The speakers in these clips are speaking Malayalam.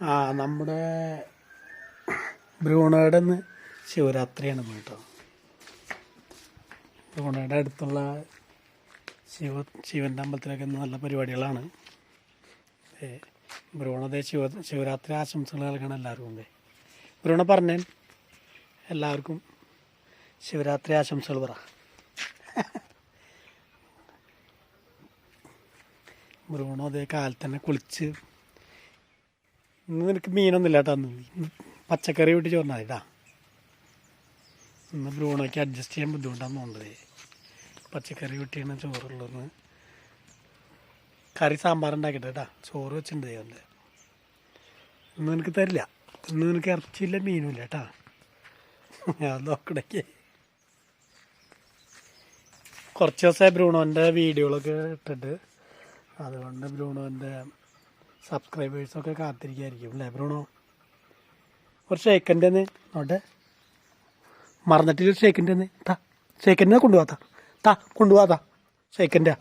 ആ നമ്മുടെ ഭ്രൂണയുടെ നിന്ന് ശിവരാത്രിയാണ് ഇന്ന് കേട്ടോ. ബ്രൂണയുടെ അടുത്തുള്ള ശിവ ശിവന്റെ അമ്പലത്തിലൊക്കെ നല്ല പരിപാടികളാണ്. ഏ, ശിവ ശിവരാത്രി ആശംസകൾ നൽകണം എല്ലാവർക്കും ഉണ്ട് ബ്രൂണ എല്ലാവർക്കും ശിവരാത്രി ആശംസകൾ പറ. അതേ കാലത്ത് തന്നെ കുളിച്ച് ഇന്ന് നിനക്ക് മീനൊന്നും ഇല്ല കേട്ടോ പച്ചക്കറി വിട്ട് ചോറിനാ കേട്ടാ. ഇന്ന് ബ്രൂണോയ്ക്ക് അഡ്ജസ്റ്റ് ചെയ്യാൻ ബുദ്ധിമുട്ടാന്ന് തോന്നുന്നത് പച്ചക്കറി വിട്ടിയാണ് ചോറുള്ളതെന്ന് കറി സാമ്പാർ ഉണ്ടാക്കിയിട്ട് കേട്ടാ. ചോറ് വെച്ചിട്ടുണ്ട് ഇന്ന് നിനക്ക് തരില്ല. ഇന്ന് നിനക്ക് ഇറച്ചിയില്ല മീനും ഇല്ല കേട്ടാ. ഞാൻ നോക്കണേക്ക്. കുറച്ച് ദിവസമായി ബ്രൂണോന്റെ വീഡിയോകളൊക്കെ ഇട്ടിട്ട്. അതുകൊണ്ട് ബ്രൂണോന്റെ സബ്സ്ക്രൈബേഴ്സൊക്കെ കാത്തിരിക്കായിരിക്കും അല്ലേ ബ്രോണോ? ഒരു ഷേക്കന്റെ നോട്ടെ. മറന്നിട്ടില്ല ഒരു എന്ന് താ ഷേക്കന്റെ കൊണ്ടുപോകാത്ത താ. കൊണ്ടുപോകാത്ത ഷേക്കന്റെ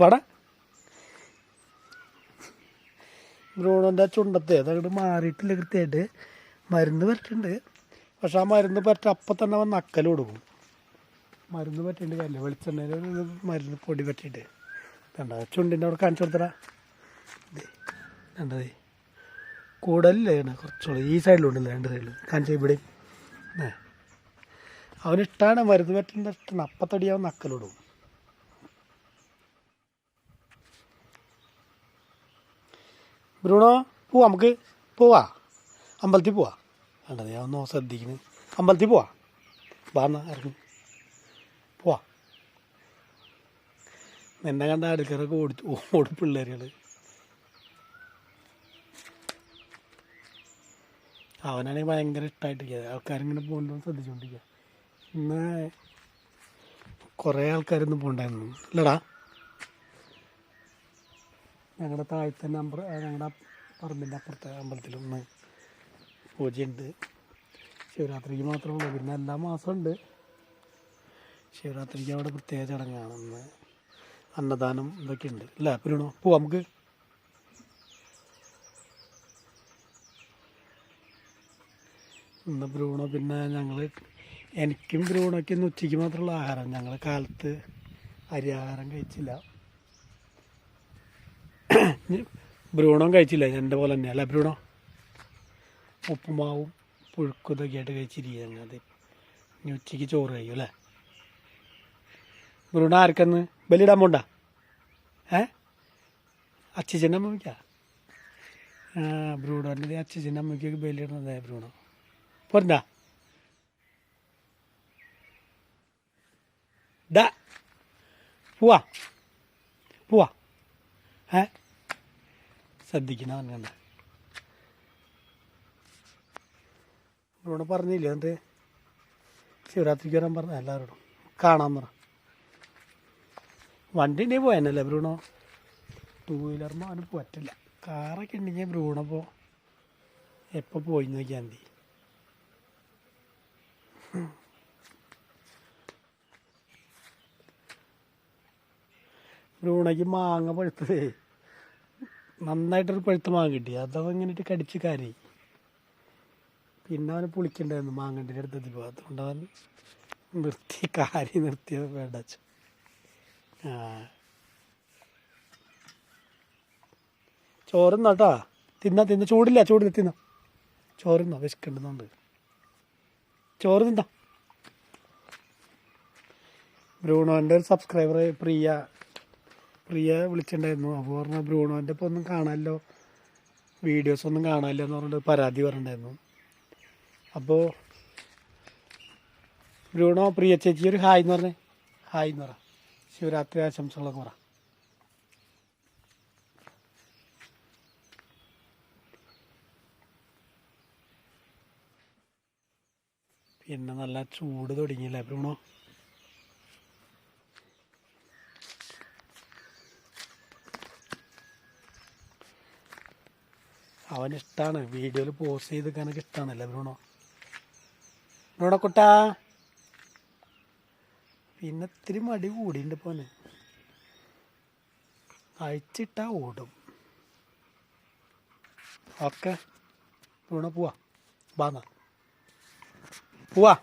വാടാ. ബ്രോണോന്റെ ചുണ്ടത്തെ? അതങ്ങോട്ട് മാറിയിട്ടില്ല കൃത്യമായിട്ട്. മരുന്ന് പറ്റുന്നുണ്ട് പക്ഷെ ആ മരുന്ന് പറ്റ അപ്പം തന്നെ വന്ന് അക്കൽ കൊടുക്കും. മരുന്ന് പറ്റിയിട്ടുണ്ട് കല്ല് വെളിച്ചെണ്ണയിൽ മരുന്ന് പൊടി പറ്റിയിട്ട്. കണ്ട? ചുണ്ടിന്റെ അവിടെ കാണിച്ചു കൊടുത്തടാ. കണ്ടതേ കൂടലില്ലേ കുറച്ചുകൂടെ ഈ സൈഡിലുണ്ടല്ലേ രണ്ട് സൈഡിൽ കാണിച്ച ഇവിടെ അവനിഷ്ടമാണ് മരുന്ന് പറ്റുന്ന ഇഷ്ടമാണ് അപ്പത്തടി അവൻ നക്കലിടും. ബ്രൂണോ പോവാ നമുക്ക്. പോവാ. അമ്പലത്തിൽ പോവാ. വേണ്ടത് അവനോ ശ്രദ്ധിക്കുന്നു അമ്പലത്തിൽ പോവാ. വാർന്ന ഇറങ്ങി പോവാ നിന്നെ കണ്ട അടുക്കറൊക്കെ ഓടി ഓടി പിള്ളേരുകൾ അവനാണെങ്കിൽ ഭയങ്കര ഇഷ്ടമായിട്ടിരിക്കുക ആൾക്കാരിങ്ങനെ പോകുമ്പോൾ ശ്രദ്ധിച്ചുകൊണ്ടിരിക്കുക ഇന്ന് കുറേ ആൾക്കാരൊന്നും പോകണ്ടായിരുന്നു അല്ലടാ ഞങ്ങളുടെ താഴത്തെ നമ്പർ ഞങ്ങളുടെ പറമ്പിന്റെ അപ്പുറത്തെ അമ്പലത്തിൽ ഒന്ന് പൂജയുണ്ട്. ശിവരാത്രിക്ക് മാത്രമേ ഉള്ളൂ. പിന്നെ എല്ലാ മാസവും ഉണ്ട് ശിവരാത്രിക്ക് അവിടെ പ്രത്യേക ചടങ്ങാണ് ഇന്ന്. അന്നദാനം ഇതൊക്കെ ഉണ്ട് അല്ലേ പിന്നോ പോവാം നമുക്ക്. ഇന്ന് ഭ്രൂണോ പിന്നെ ഞങ്ങൾ എനിക്കും ഭ്രൂണൊക്കെ ഇന്ന് ഉച്ചയ്ക്ക് മാത്രമുള്ള ആഹാരം. ഞങ്ങൾ കാലത്ത് അരി ആഹാരം കഴിച്ചില്ല. ബ്രൂണോ കഴിച്ചില്ല. എന്റെ പോലെ തന്നെ. അല്ല ഭ്രൂണോ ഉപ്പുമാവും പുഴുക്കും ഇതൊക്കെ ആയിട്ട് കഴിച്ചിരിക്കുക ഞങ്ങൾ ഇനി ഉച്ചയ്ക്ക് ചോറ് കഴിക്കും അല്ലേ? ഭ്രൂണ ആർക്കെന്ന് ബലിയിടാൻ പോണ്ട ഏ? അച്ഛച്ചന്റെ അമ്മയ്ക്കാ? ആ അല്ലെങ്കിൽ അച്ഛച്ചന്റെ അമ്മയ്ക്കൊക്കെ ബലിയിടുന്നതായ ബ്രൂണോ. പോരണ്ടാ? ഡാ പോവാ. പോവാ. ഏ? ശ്രദ്ധിക്കണ പറഞ്ഞണ്ട ഇവിടെ പറഞ്ഞില്ലേ എന്നിട്ട് ശിവരാത്രിക്ക് വരാൻ പറഞ്ഞ എല്ലാവരോടും. കാണാൻ പറ. വണ്ടി പോയാനല്ലേ ബ്രൂണോ? ടൂ വീലറിന് അവന് പറ്റില്ല കാറൊക്കെ ഉണ്ടെങ്കിൽ ബ്രൂണോ പോ എപ്പോൾ പോയി നോക്കിയാൽ മതി. ബ്രൂണയ്ക്ക് മാങ്ങ പഴുത്തതേ. നന്നായിട്ടൊരു പഴുത്ത മാങ്ങ കിട്ടി. അതവ ഇങ്ങനെ കടിച്ച് കാര്യ. പിന്നെ അവന് പുളിക്കണ്ടായിരുന്നു മാങ്ങന്റെ അടുത്തെത്തിപ്പോൾ അതുകൊണ്ട് അവൻ നിർത്തി കാരി നിർത്തിയത് വേണ്ട വെച്ചു. കേട്ടോ തിന്ന തിന്ന. ചൂടില്ല ചൂടില്ല തിന്ന. ചോറുന്നോ? വിശക്കുന്നുണ്ട്. ചോറ് തിന്ന? ബ്രൂണോന്റെ ഒരു സബ്സ്ക്രൈബർ പ്രിയ. പ്രിയ വിളിച്ചിട്ടുണ്ടായിരുന്നു. അപ്പോൾ പറഞ്ഞു ബ്രൂണോന്റെ ഇപ്പോൾ ഒന്നും കാണാമല്ലോ വീഡിയോസ് ഒന്നും കാണാമല്ലോ എന്ന് പറഞ്ഞിട്ട് പരാതി പറഞ്ഞിട്ടുണ്ടായിരുന്നു. അപ്പോൾ ബ്രൂണോ പ്രിയ ചേച്ചി ഒരു ഹായ് എന്ന് പറഞ്ഞേ. ഹായ് എന്ന് പറ. ശിവരാത്രി ആശംസകളൊക്കെ പറ. പിന്നെ നല്ല ചൂട് തുടങ്ങിയില്ലേ അവൻ ഇഷ്ടമാണ് വീഡിയോയിൽ പോസ്റ്റ് ചെയ്ത് വെക്കാനൊക്കെ ഇഷ്ടമാണല്ലേ ബ്രൂണോ ബ്രൂണോ കുട്ടാ. പിന്നെ ഇത്തിരി മടി കൂടിയുണ്ട് പോന് അഴിച്ചിട്ടാ ഓടും. ഓക്കെ. പോവാ. ബാന്നാ പോവാ.